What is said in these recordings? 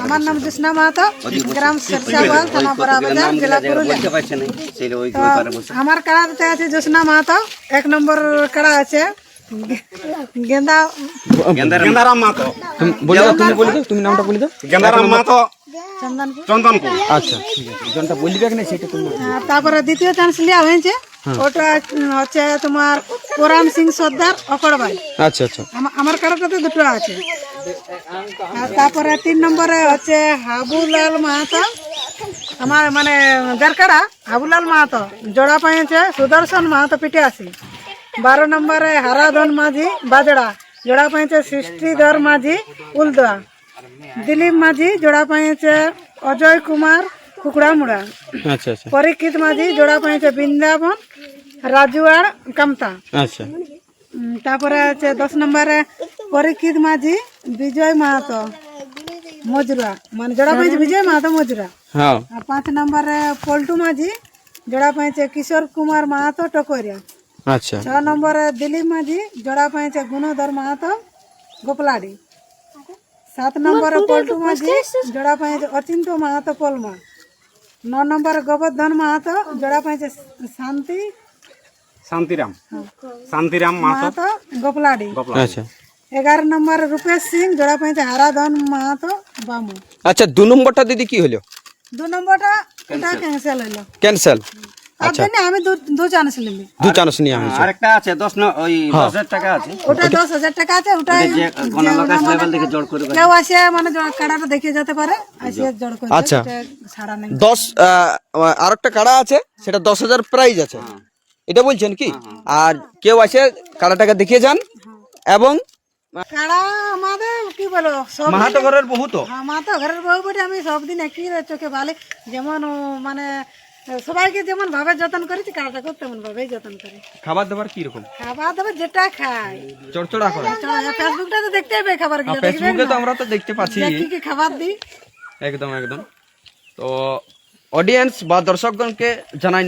আমার নাম জোসনা মাহাতো গ্রাম থানা জেলা পুরুলিয়া। আমার কাড়াতে আছে জোসনা মাহাতো এক নম্বর কাড়া আছে? গে- গেন্দা গেন্দার গেন্দারাম মাতো বলে দাও তুমি বলে দাও তুমি নামটা বলে দাও। গেন্দারাম মাতো চন্দনপুর। চন্দনপুর। আচ্ছা ঠিক আছে জনটা বলবে না সেটা তুমি তারপরে দ্বিতীয় চান্স লিয়া হয়েছে। ওটা হচ্ছে তোমার পরাম সিং সর্দার অকড়বাই। আচ্ছা আচ্ছা। আমা- আমার কাড়াটাতে দুটো আছে। তারপরে তিন নম্বরে হচ্ছে হাবুলাল মাহাতো। আমার মানে যার কাড়া হাবুলাল মাহাতো। জোড়া পাইছে সুদর্শন মাহাতো পিঠে আসি বারো নম্বরে হারাধন মাঝি বাজড়া। জোড়া পাইছে সৃষ্টিধর মাঝি উলদা দিলীপ মাঝি জোড়া পাইছে অজয় কুমার কুকুড়ামুড়া। আচ্ছা আচ্ছা। পরীক্ষিত মাঝি জোড়া পাইছে বৃন্দাবন রাজুয়ার কামতা। আচ্ছা। তারপরে আছে দশ নম্বরে পরীক্ষিত মাঝি বিজয় মাহাতো। মজুরা। মানে জোড়া পাইছে বিজয় মাহাতো মজুরা। হ্যাঁ। পাঁচ নম্বরে পল্টু মাঝি জোড়া পাইছে কিশোর কুমার মাহাতো টকরিয়া। আচ্ছা। ছ নম্বরে দিলীপ মাঝি জোড়া পাইছে গুণধর মাহাতো গোপলাডি। সাত নম্বরে পল্টু মাঝি জোড়া পাইছে অচিন্ত মাহাতো পলমা। ন নম্বরে গোবর্ধন মাহাতো জোড়া পাইছে শান্তি। শান্তিরাম। শান্তিরাম মাতো মাহাতো গোপলাডি। আচ্ছা। এগারো নম্বরে রূপেশ সিং জোড়া পাইছে হারাধন মাহাতো বামু আচ্ছা দু নম্বরটা দিদি কি হলো? দু নম্বরটা ওটা ক্যান্সেল হইল ক্যান্সেল জন্য আমি দু দু চান্স নিলি দু চান্স নিয়ে হয়েছে। আরেকটা আছে দশ ন ওই দশ হাজার টাকা আছে। ওটা দশ হাজার টাকা আছে ওটা যে লেভেল থেকে জোর করে কেউ আসে মানে জ- কাড়াটা দেখে যেতে পারে আসে জড় করে আচ্ছা। এটা ছাড়া নেই। কাড়া আছে সেটা দশ হাজার প্রাইজ আছে। এটা বলছেন কি? আর কেউ আসে কাড়াটাকে দেখিয়ে যান এবং কাড়া আমাদের কি বলো মাহাতো ঘরের বহু তো? আমার ঘরের বউ বটে আমি সবদিন একই চোখে ভালো যেমন মানে সবাইকে যেমন ভাবে যত্ন করেছি কাড়াটাকেও তেমন ভাবেই যত্ন করে। খাবার দাবার কি রকম? খাবার দাবার যেটা খাই। চড়চড়া করে? ফেসবুকটা তো দেখতে খাবারগুলো ফেসবুকে তো আমরা তো দেখতে পাচ্ছি। যে কি কি খাবার দিই। একদম একদম। তো অডিয়েন্স বা দর্শকগণকে জানাই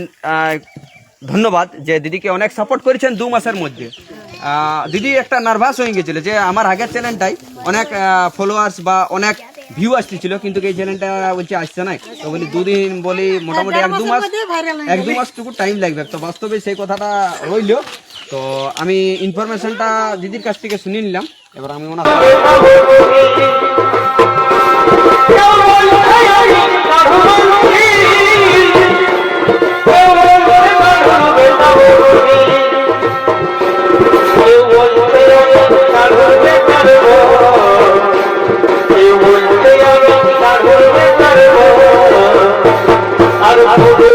ধন্যবাদ যে দিদিকে অনেক সাপোর্ট করেছেন দু মাসের মধ্যে। দিদি একটা নার্ভাস হয়ে গেছিল যে আমার আগের চ্যানেলটাই অনেক ফলোয়ার্স বা অনেক ভিউ আসতেছিল কিন্তু এই চ্যানেলটা বলছে আসছে না তো বলি দুদিন বলি মোটামুটি এক দু মাস এক দু মাস টুকু টাইম লাগবে তো বাস্তবে সেই কথাটা রইল তো আমি ইনফরমেশনটা দিদির কাছ থেকে শুনে নিলাম এবার আমি ওনার আরো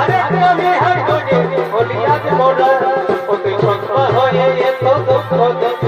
আরে আমি হাই হয়ে এত দুঃখ